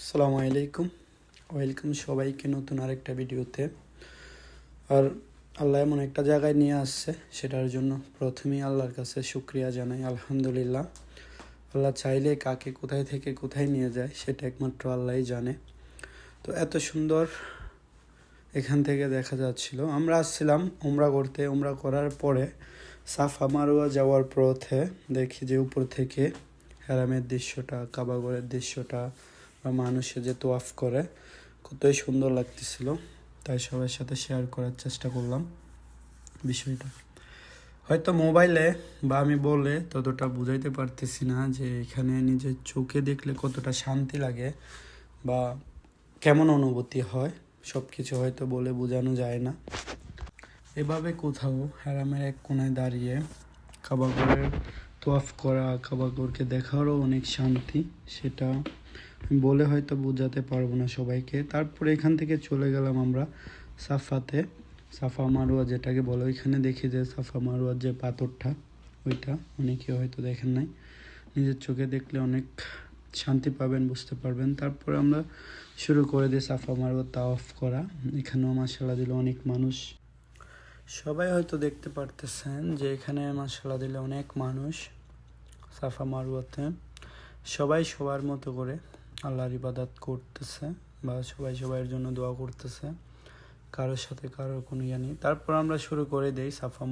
আসসালামু আলাইকুম। ওয়েলকাম সবাইকে নতুন আরেকটা ভিডিওতে। আর আল্লাহ এমন একটা জায়গায় নিয়ে আসছে, সেটার জন্য প্রথমেই আল্লাহর কাছে শুক্রিয়া জানাই, আলহামদুলিল্লাহ। আল্লাহ চাইলে কাকে কোথায় থেকে কোথায় নিয়ে যায়, সেটা একমাত্র আল্লাহই জানে। তো এত সুন্দর এখান থেকে দেখা যাচ্ছিল। আমরা আসছিলাম উমরা করতে। উমরা করার পরে সাফা মারুয়া যাওয়ার পথে দেখি যে উপর থেকে হ্যারামের দৃশ্যটা কাবাগরের দৃশ্যটা বা মানুষে যে তোয়াফ করে, কতই সুন্দর লাগতেছিল। তাই সবার সাথে শেয়ার করার চেষ্টা করলাম বিষয়টা। হয়তো মোবাইলে বা আমি বলে ততটা বুঝাইতে পারতেছি না যে এখানে নিজের চোখে দেখলে কতটা শান্তি লাগে বা কেমন অনুভূতি হয় সব কিছু হয়তো বলে বোঝানো যায় না। এভাবে কোথাও হ্যারামের এক কোনায় দাঁড়িয়ে কাবাগরের তোয়াফ করা, কাবাগরকে দেখারও অনেক শান্তি, সেটা বলে হয়তো বোঝাতে পারব না সবাইকে। তারপরে এখান থেকে চলে গেলাম আমরা সাফাতে। সাফা মারুয়া যেটাকে বলে, ওইখানে দেখি যে সাফা মারুয়ার যে পাথরটা, ওইটা অনেকে হয়তো দেখেন নাই। নিজের চোখে দেখলে অনেক শান্তি পাবেন, বুঝতে পারবেন। তারপরে আমরা শুরু করে দিই সাফা মারুয়া অফ করা। এখানেও মাসাল্লাহ দিল অনেক মানুষ। সবাই হয়তো দেখতে পারতেছেন যে এখানে মাসাল্লাহ দিলে অনেক মানুষ সাফা মারুয়াতে। সবাই সবার মতো করে। আল্লাহর ইবাদাত করতেছে বা সবাই সবাইয়ের জন্য দোয়া করতেছে। কারোর সাথে কারোর কোনো ইয়ে নেই। তারপর আমরা শুরু করে দেই সাফা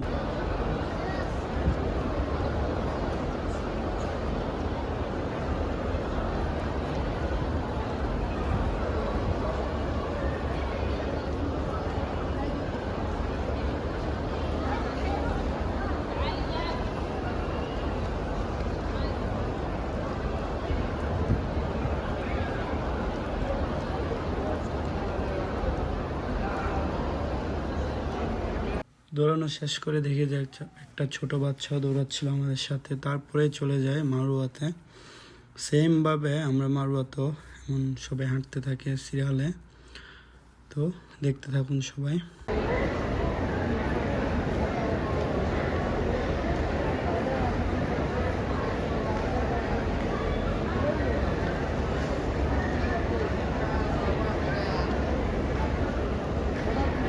দৌড়ানো শেষ করে দেখি যে একটা- ছোট বাচ্চা দৌড়াচ্ছিল আমাদের সাথে। তারপরে চলে যায় মারুয়াতে। সেমভাবে আমরা মারুয়াতেও এমন সবাই হাঁটতে থাকে সিরিয়ালে। তো দেখতে থাকুন সবাই।